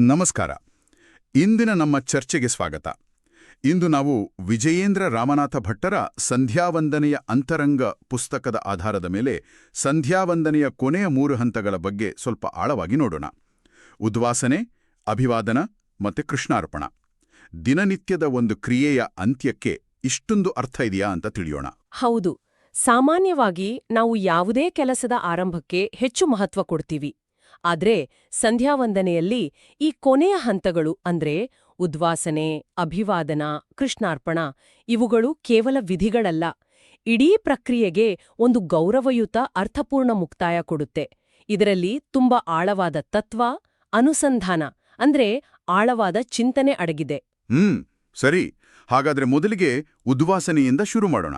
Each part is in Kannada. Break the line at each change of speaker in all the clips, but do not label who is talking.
ನಮಸ್ಕಾರ. ಇಂದಿನ ನಮ್ಮ ಚರ್ಚೆಗೆ ಸ್ವಾಗತ. ಇಂದು ನಾವು ವಿಜಯೇಂದ್ರ ರಾಮನಾಥ ಭಟ್ಟರ ಸಂಧ್ಯಾವಂದನೆಯ ಅಂತರಂಗ ಪುಸ್ತಕದ ಆಧಾರದ ಮೇಲೆ ಸಂಧ್ಯಾವಂದನೆಯ ಕೊನೆಯ ಮೂರು ಹಂತಗಳ ಬಗ್ಗೆ ಸ್ವಲ್ಪ ಆಳವಾಗಿ ನೋಡೋಣ. ಉದ್ವಾಸನೆ, ಅಭಿವಾದನ ಮತ್ತು ಕೃಷ್ಣಾರ್ಪಣ. ದಿನನಿತ್ಯದ ಒಂದು ಕ್ರಿಯೆಯ ಅಂತ್ಯಕ್ಕೆ ಇಷ್ಟೊಂದು ಅರ್ಥ ಇದೆಯಾ ಅಂತ ತಿಳಿಯೋಣ.
ಹೌದು. ಸಾಮಾನ್ಯವಾಗಿ ನಾವು ಯಾವುದೇ ಕೆಲಸದ ಆರಂಭಕ್ಕೆ ಹೆಚ್ಚು ಮಹತ್ವ ಕೊಡ್ತೀವಿ. ಆದ್ರೆ ಸಂಧ್ಯಾವಂದನೆಯಲ್ಲಿ ಈ ಕೊನೆಯ ಹಂತಗಳು ಅಂದ್ರೆ ಉದ್ವಾಸನೆ, ಅಭಿವಾದನ, ಕೃಷ್ಣಾರ್ಪಣ ಇವುಗಳು ಕೇವಲ ವಿಧಿಗಳಲ್ಲ. ಇಡೀ ಪ್ರಕ್ರಿಯೆಗೆ ಒಂದು ಗೌರವಯುತ, ಅರ್ಥಪೂರ್ಣ ಮುಕ್ತಾಯ ಕೊಡುತ್ತೆ. ಇದರಲ್ಲಿ ತುಂಬಾ ಆಳವಾದ ತತ್ವ, ಅನುಸಂಧಾನ ಅಂದ್ರೆ ಆಳವಾದ ಚಿಂತನೆ ಅಡಗಿದೆ.
ಹ್ಮ್, ಸರಿ. ಹಾಗಾದ್ರೆ ಮೊದಲಿಗೆ ಉದ್ವಾಸನೆಯಿಂದ ಶುರು ಮಾಡೋಣ.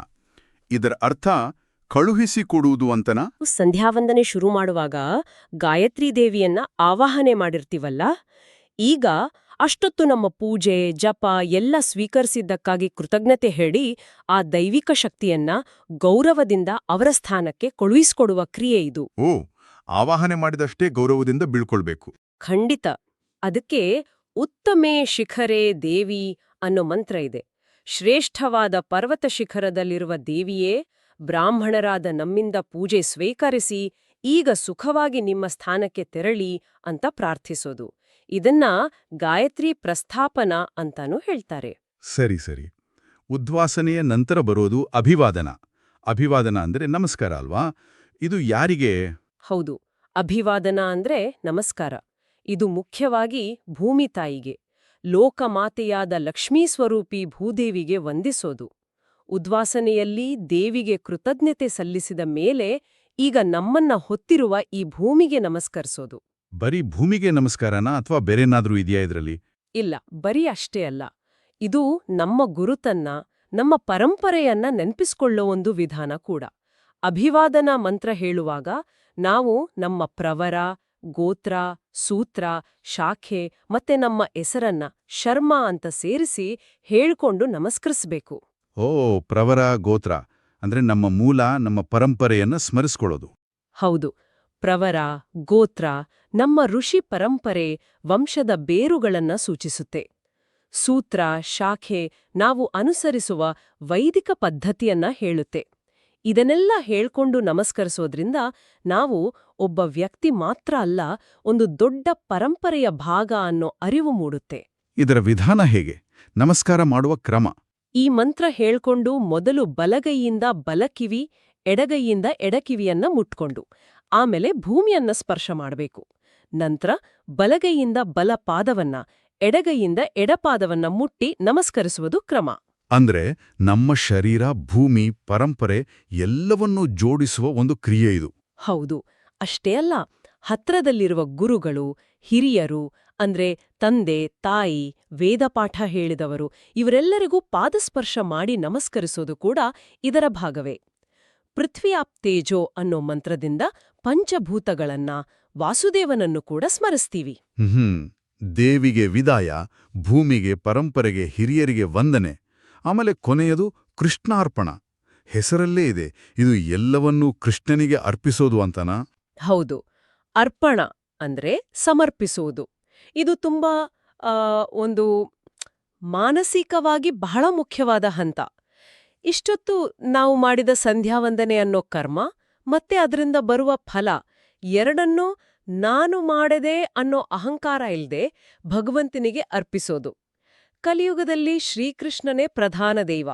ಇದರ ಅರ್ಥ ಕಳುಹಿಸಿ ಕೊಡುವುದು ಅಂತನಾ?
ಸಂಧ್ಯಾವಂದನೆ ಶುರು ಮಾಡುವಾಗ ಗಾಯತ್ರಿ ದೇವಿಯನ್ನ ಆವಾಹನೆ ಮಾಡಿರ್ತೀವಲ್ಲ ಈಗ ಅಷ್ಟೊತ್ತು ನಮ್ಮ ಪೂಜೆ ಜಪ ಎಲ್ಲ ಸ್ವೀಕರಿಸಿದ್ದಕ್ಕಾಗಿ ಕೃತಜ್ಞತೆ ಹೇಳಿ ಆ ದೈವಿಕ ಶಕ್ತಿಯನ್ನ ಗೌರವದಿಂದ ಅವರ ಸ್ಥಾನಕ್ಕೆ ಕಳುಹಿಸಿಕೊಡುವ ಕ್ರಿಯೆ ಇದು.
ಓ ಆವಾಹನೆ ಮಾಡಿದಷ್ಟೇ ಗೌರವದಿಂದ ಬೀಳ್ಕೊಳ್ಬೇಕು.
ಖಂಡಿತ. ಅದಕ್ಕೆ ಉತ್ತಮೇ ಶಿಖರೇ ದೇವಿ ಅನ್ನೋ ಮಂತ್ರ ಇದೆ. ಶ್ರೇಷ್ಠವಾದ ಪರ್ವತ ಶಿಖರದಲ್ಲಿರುವ ದೇವಿಯೇ ಬ್ರಾಹ್ಮಣರಾದ ನಮ್ಮಿಂದ ಪೂಜೆ ಸ್ವೀಕರಿಸಿ ಈಗ ಸುಖವಾಗಿ ನಿಮ್ಮ ಸ್ಥಾನಕ್ಕೆ ತೆರಳಿ ಅಂತ ಪ್ರಾರ್ಥಿಸೋದು. ಇದನ್ನ ಗಾಯತ್ರಿ ಪ್ರಸ್ಥಾಪನ ಅಂತಾನೂ ಹೇಳ್ತಾರೆ.
ಸರಿ ಸರಿ. ಉದ್ವಾಸನೆಯ ನಂತರ ಬರೋದು ಅಭಿವಾದನ. ಅಭಿವಾದನ ಅಂದ್ರೆ ನಮಸ್ಕಾರ ಅಲ್ವಾ? ಇದು ಯಾರಿಗೆ?
ಹೌದು. ಅಭಿವಾದನ ಅಂದ್ರೆ ನಮಸ್ಕಾರ. ಇದು ಮುಖ್ಯವಾಗಿ ಭೂಮಿ ತಾಯಿಗೆ. ಲೋಕಮಾತೆಯಾದ ಲಕ್ಷ್ಮೀ ಸ್ವರೂಪಿ ಭೂದೇವಿಗೆ ವಂದಿಸೋದು. ಉದ್ವಾಸನೆಯಲ್ಲಿ ದೇವಿಗೆ ಕೃತಜ್ಞತೆ ಸಲ್ಲಿಸಿದ ಮೇಲೆ ಈಗ ನಮ್ಮನ್ನ ಹೊತ್ತಿರುವ ಈ ಭೂಮಿಗೆ ನಮಸ್ಕರಿಸೋದು.
ಬರೀ ಭೂಮಿಗೆ ನಮಸ್ಕಾರನಾ ಅಥವಾ ಬೇರೆನಾದ್ರೂ ಇದೆಯಾ ಇದರಲ್ಲಿ?
ಇಲ್ಲ ಬರೀ ಅಷ್ಟೇ ಅಲ್ಲ. ಇದು ನಮ್ಮ ಗುರುತನ್ನ ನಮ್ಮ ಪರಂಪರೆಯನ್ನ ನೆನ್ಪಿಸ್ಕೊಳ್ಳೋ ಒಂದು ವಿಧಾನ ಕೂಡ. ಅಭಿವಾದನಾ ಮಂತ್ರ ಹೇಳುವಾಗ ನಾವು ನಮ್ಮ ಪ್ರವರ ಗೋತ್ರ ಸೂತ್ರ ಶಾಖೆ ಮತ್ತೆ ನಮ್ಮ ಹೆಸರನ್ನ ಶರ್ಮ ಅಂತ ಸೇರಿಸಿ ಹೇಳ್ಕೊಂಡು ನಮಸ್ಕರಿಸ್ಬೇಕು.
ಓ ಪ್ರವರ ಗೋತ್ರ. ಅಂದ್ರೆ ನಮ್ಮ ಮೂಲ ನಮ್ಮ ಪರಂಪರೆಯನ್ನ ಸ್ಮರಿಸ್ಕೊಳ್ಳೋದು.
ಹೌದು. ಪ್ರವರ ಗೋತ್ರ ನಮ್ಮ ಋಷಿ ಪರಂಪರೆ ವಂಶದ ಬೇರುಗಳನ್ನ ಸೂಚಿಸುತ್ತೆ. ಸೂತ್ರ ಶಾಖೆ ನಾವು ಅನುಸರಿಸುವ ವೈದಿಕ ಪದ್ಧತಿಯನ್ನ ಹೇಳುತ್ತೆ. ಇದನ್ನೆಲ್ಲ ಹೇಳ್ಕೊಂಡು ನಮಸ್ಕರಿಸೋದ್ರಿಂದ ನಾವು ಒಬ್ಬ ವ್ಯಕ್ತಿ ಮಾತ್ರ ಅಲ್ಲ ಒಂದು ದೊಡ್ಡ ಪರಂಪರೆಯ ಭಾಗ ಅನ್ನೋ ಅರಿವು ಮೂಡುತ್ತೆ.
ಇದರ ವಿಧಾನ ಹೇಗೆ? ನಮಸ್ಕಾರ ಮಾಡುವ ಕ್ರಮ.
ಈ ಮಂತ್ರ ಹೇಳ್ಕೊಂಡು ಮೊದಲು ಬಲಗೈಯಿಂದ ಬಲಕಿವಿ ಎಡಗೈಯಿಂದ ಎಡಕಿವಿಯನ್ನ ಮುಟ್ಕೊಂಡು ಆಮೇಲೆ ಭೂಮಿಯನ್ನ ಸ್ಪರ್ಶ ಮಾಡಬೇಕು. ನಂತರ ಬಲಗೈಯಿಂದ ಬಲ ಪಾದವನ್ನ ಎಡಗೈಯಿಂದ ಎಡಪಾದವನ್ನ ಮುಟ್ಟಿ ನಮಸ್ಕರಿಸುವುದು ಕ್ರಮ.
ಅಂದ್ರೆ ನಮ್ಮ ಶರೀರ ಭೂಮಿ ಪರಂಪರೆ ಎಲ್ಲವನ್ನೂ ಜೋಡಿಸುವ ಒಂದು ಕ್ರಿಯೆ ಇದು.
ಹೌದು ಅಷ್ಟೇ ಅಲ್ಲ. ಹತ್ರದಲ್ಲಿರುವ ಗುರುಗಳು ಹಿರಿಯರು ಅಂದ್ರೆ ತಂದೆ ತಾಯಿ ವೇದಪಾಠ ಹೇಳಿದವರು ಇವರೆಲ್ಲರಿಗೂ ಪಾದಸ್ಪರ್ಶ ಮಾಡಿ ನಮಸ್ಕರಿಸೋದು ಕೂಡ ಇದರ ಭಾಗವೇ. ಪೃಥ್ವಿಯಾಪ್ತೇಜೋ ಅನ್ನೋ ಮಂತ್ರದಿಂದ ಪಂಚಭೂತಗಳನ್ನ ವಾಸುದೇವನನ್ನು ಕೂಡ ಸ್ಮರಿಸ್ತೀವಿ.
ದೇವಿಗೆ ವಿದಾಯ ಭೂಮಿಗೆ ಪರಂಪರೆಗೆ ಹಿರಿಯರಿಗೆ ವಂದನೆ ಆಮೇಲೆ ಕೊನೆಯದು ಕೃಷ್ಣಾರ್ಪಣ. ಹೆಸರಲ್ಲೇ ಇದೆ ಇದು ಎಲ್ಲವನ್ನೂ ಕೃಷ್ಣನಿಗೆ ಅರ್ಪಿಸೋದು ಅಂತನಾ?
ಹೌದು ಅರ್ಪಣ ಅಂದ್ರೆ ಸಮರ್ಪಿಸುವುದು ಇದು ತುಂಬಾ ಒಂದು ಮಾನಸಿಕವಾಗಿ ಬಹಳ ಮುಖ್ಯವಾದ ಹಂತ. ಇಷ್ಟೊತ್ತು ನಾವು ಮಾಡಿದ ಸಂಧ್ಯಾವಂದನೆ ಅನ್ನೋ ಕರ್ಮ, ಮತ್ತೆ ಅದರಿಂದ ಬರುವ ಫಲ ಎರಡನ್ನೂ ನಾನು ಮಾಡದೆ ಅನ್ನೋ ಅಹಂಕಾರ ಇಲ್ಲದೆ ಭಗವಂತನಿಗೆ ಅರ್ಪಿಸೋದು. ಕಲಿಯುಗದಲ್ಲಿ ಶ್ರೀಕೃಷ್ಣನೇ ಪ್ರಧಾನ ದೈವ,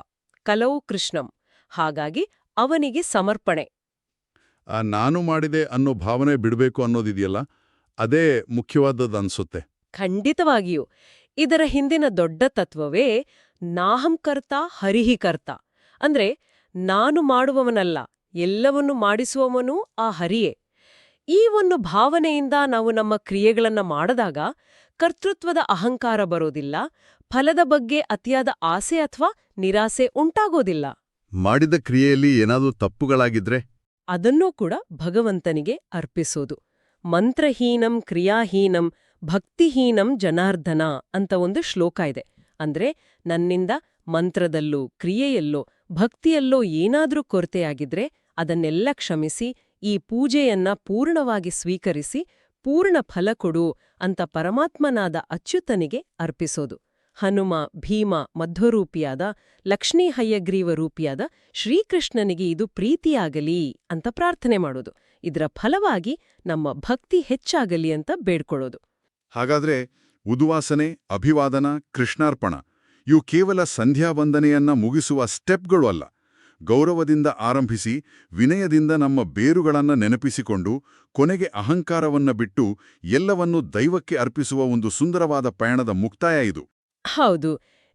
ಕಲವು ಕೃಷ್ಣಂ, ಹಾಗಾಗಿ ಅವನಿಗೆ ಸಮರ್ಪಣೆ.
ನಾನು ಮಾಡಿದೆ ಅನ್ನೋ ಭಾವನೆ ಬಿಡಬೇಕು ಅನ್ನೋದಿದೆಯಲ್ಲ? ಅದೇ ಮುಖ್ಯವಾದದ್ದು ಅನ್ಸುತ್ತೆ
ಖಂಡಿತವಾಗಿಯೂ. ಇದರ ಹಿಂದಿನ ದೊಡ್ಡ ತತ್ವವೇ ನಾಹಂಕರ್ತ ಹರಿಹಿಕರ್ತ ಅಂದ್ರೆ ನಾನು ಮಾಡುವವನಲ್ಲ ಎಲ್ಲವನ್ನು ಮಾಡಿಸುವವನು ಆ ಹರಿಯೇ. ಈ ಒಂದು ಭಾವನೆಯಿಂದ ನಾವು ನಮ್ಮ ಕ್ರಿಯೆಗಳನ್ನು ಮಾಡಿದಾಗ ಕರ್ತೃತ್ವದ ಅಹಂಕಾರ ಬರೋದಿಲ್ಲ ಫಲದ ಬಗ್ಗೆ ಅತಿಯಾದ ಆಸೆ ಅಥವಾ ನಿರಾಸೆ ಉಂಟಾಗೋದಿಲ್ಲ.
ಮಾಡಿದ ಕ್ರಿಯೆಯಲ್ಲಿ ಏನಾದರೂ ತಪ್ಪುಗಳಾಗಿದ್ರೆ?
ಅದನ್ನೂ ಕೂಡ ಭಗವಂತನಿಗೆ ಅರ್ಪಿಸೋದು. ಮಂತ್ರಹೀನಂ ಕ್ರಿಯಾಹೀನಂ ಭಕ್ತಿಹೀನಂ ಜನಾರ್ದನ ಅಂತ ಒಂದು ಶ್ಲೋಕ ಇದೆ. ಅಂದ್ರೆ ನನ್ನಿಂದ ಮಂತ್ರದಲ್ಲೋ, ಕ್ರಿಯೆಯಲ್ಲೋ, ಭಕ್ತಿಯಲ್ಲೋ ಏನಾದ್ರೂ ಕೊರತೆಯಾಗಿದ್ರೆ ಅದನ್ನೆಲ್ಲ ಕ್ಷಮಿಸಿ, ಈ ಪೂಜೆಯನ್ನ ಪೂರ್ಣವಾಗಿ ಸ್ವೀಕರಿಸಿ, ಪೂರ್ಣ ಫಲ ಕೊಡು ಅಂತ ಪರಮಾತ್ಮನಾದ ಅಚ್ಯುತನಿಗೆ ಅರ್ಪಿಸೋದು. ಹನುಮ, ಭೀಮ, ಮಧ್ವರೂಪಿಯಾದ ಲಕ್ಷ್ಮೀ ಹಯ್ಯಗ್ರೀವ ರೂಪಿಯಾದ ಶ್ರೀಕೃಷ್ಣನಿಗೆ ಇದು ಪ್ರೀತಿಯಾಗಲಿ ಅಂತ ಪ್ರಾರ್ಥನೆ ಮಾಡೋದು. ಇದರ ಫಲವಾಗಿ ನಮ್ಮ ಭಕ್ತಿ ಹೆಚ್ಚಾಗಲಿ ಅಂತ ಬೇಡ್ಕೊಳ್ಳೋದು.
ಹಾಗಾದ್ರೆ ಉದುವಾಸನೆ, ಅಭಿವಾದನ, ಕೃಷ್ಣಾರ್ಪಣ ಇವು ಕೇವಲ ಸಂಧ್ಯಾ ವಂದನೆಯನ್ನ ಮುಗಿಸುವ ಸ್ಟೆಪ್ಗಳು ಅಲ್ಲ. ಗೌರವದಿಂದ ಆರಂಭಿಸಿ, ವಿನಯದಿಂದ ನಮ್ಮ ಬೇರುಗಳನ್ನ ನೆನಪಿಸಿಕೊಂಡು, ಕೊನೆಗೆ ಅಹಂಕಾರವನ್ನ ಬಿಟ್ಟು ಎಲ್ಲವನ್ನೂ ದೈವಕ್ಕೆ ಅರ್ಪಿಸುವ ಒಂದು ಸುಂದರವಾದ ಪಯಣದ ಮುಕ್ತಾಯ ಇದು.
ಹೌದು,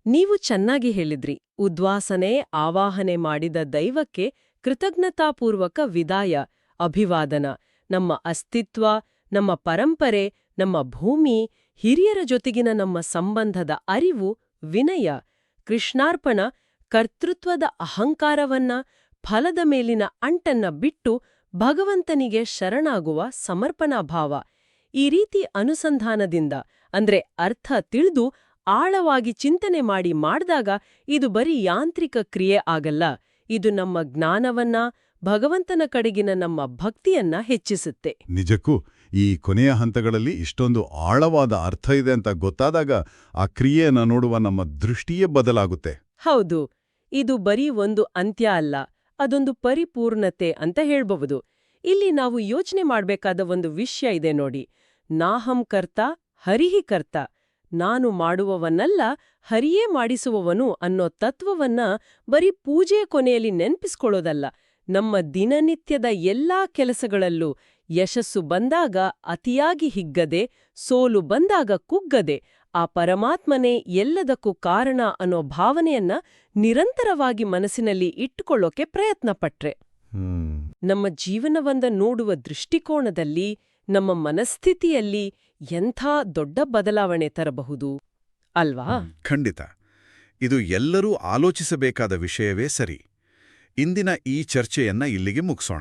ನೀವು ಚೆನ್ನಾಗಿ ಹೇಳಿದ್ರಿ. ಉದ್ವಾಸನೆ, ಆವಾಹನೆ ಮಾಡಿದ ದೈವಕ್ಕೆ ಕೃತಜ್ಞತಾಪೂರ್ವಕ ವಿದಾಯ, ಅಭಿವಾದನ. ನಮ್ಮ ಅಸ್ತಿತ್ವ, ನಮ್ಮ ಪರಂಪರೆ, ನಮ್ಮ ಭೂಮಿ, ಹಿರಿಯರ ಜೊತೆಗಿನ ನಮ್ಮ ಸಂಬಂಧದ ಅರಿವು, ವಿನಯ, ಕೃಷ್ಣಾರ್ಪಣ, ಕರ್ತೃತ್ವದ ಅಹಂಕಾರವನ್ನ, ಫಲದ ಮೇಲಿನ ಅಂಟನ್ನ ಬಿಟ್ಟು ಭಗವಂತನಿಗೆ ಶರಣಾಗುವ ಸಮರ್ಪಣಾ ಭಾವ ಈ ರೀತಿ ಅನುಸಂಧಾನದಿಂದ, ಅಂದ್ರೆ ಅರ್ಥ ತಿಳಿದು ಆಳವಾಗಿ ಚಿಂತನೆ ಮಾಡಿ ಮಾಡಿದಾಗ ಇದು ಬರೀ ಯಾಂತ್ರಿಕ ಕ್ರಿಯೆ ಆಗಲ್ಲ. ಇದು ನಮ್ಮ ಜ್ಞಾನವನ್ನ ಭಗವಂತನ ಕಡೆಗಿನ ನಮ್ಮ ಭಕ್ತಿಯನ್ನ ಹೆಚ್ಚಿಸುತ್ತೆ.
ನಿಜಕ್ಕೂ ಈ ಕೊನೆಯ ಹಂತಗಳಲ್ಲಿ ಇಷ್ಟೊಂದು ಆಳವಾದ ಅರ್ಥ ಇದೆ ಅಂತ ಗೊತ್ತಾದಾಗ ಆ ಕ್ರಿಯೆಯನ್ನ ನೋಡುವ ನಮ್ಮ ದೃಷ್ಟಿಯೇ ಬದಲಾಗುತ್ತೆ.
ಹೌದು. ಇದು ಬರೀ ಒಂದು ಅಂತ್ಯ ಅಲ್ಲ ಅದೊಂದು ಪರಿಪೂರ್ಣತೆ ಅಂತ ಹೇಳಬಹುದು. ಇಲ್ಲಿ ನಾವು ಯೋಚನೆ ಮಾಡಬೇಕಾದ ಒಂದು ವಿಷಯ ಇದೆ ನೋಡಿ. ನಾಹಂ ಕರ್ತ ಹರಿಹಿ ಕರ್ತ. ನಾನು ಮಾಡುವವನಲ್ಲ ಹರಿಯೇ ಮಾಡಿಸುವವನು ಅನ್ನೋ ತತ್ವವನ್ನ ಬರೀ ಪೂಜೆಯ ಕೊನೆಯಲ್ಲಿ ನೆನಪಿಸ್ಕೊಳ್ಳೋದಲ್ಲ. ನಮ್ಮ ದಿನನಿತ್ಯದ ಎಲ್ಲಾ ಕೆಲಸಗಳಲ್ಲೂ ಯಶಸ್ಸು ಬಂದಾಗ ಅತಿಯಾಗಿ ಹಿಗ್ಗದೆ ಸೋಲು ಬಂದಾಗ ಕುಗ್ಗದೆ ಆ ಪರಮಾತ್ಮನೇ ಎಲ್ಲದಕ್ಕೂ ಕಾರಣ ಅನ್ನೋ ಭಾವನೆಯನ್ನ ನಿರಂತರವಾಗಿ ಮನಸ್ಸಿನಲ್ಲಿ ಇಟ್ಟುಕೊಳ್ಳೋಕೆ ಪ್ರಯತ್ನ ಪಟ್ರೆ ನಮ್ಮ ಜೀವನವನ್ನ ನೋಡುವ ದೃಷ್ಟಿಕೋನದಲ್ಲಿ ನಮ್ಮ ಮನಸ್ಥಿತಿಯಲ್ಲಿ ಎಂಥ ದೊಡ್ಡ ಬದಲಾವಣೆ ತರಬಹುದು? ಅಲ್ವಾ?
ಖಂಡಿತ. ಇದು ಎಲ್ಲರೂ ಆಲೋಚಿಸಬೇಕಾದ ವಿಷಯವೇ ಸರಿ. ಇಂದಿನ ಈ ಚರ್ಚೆಯನ್ನ ಇಲ್ಲಿಗೆ ಮುಗಿಸೋಣ.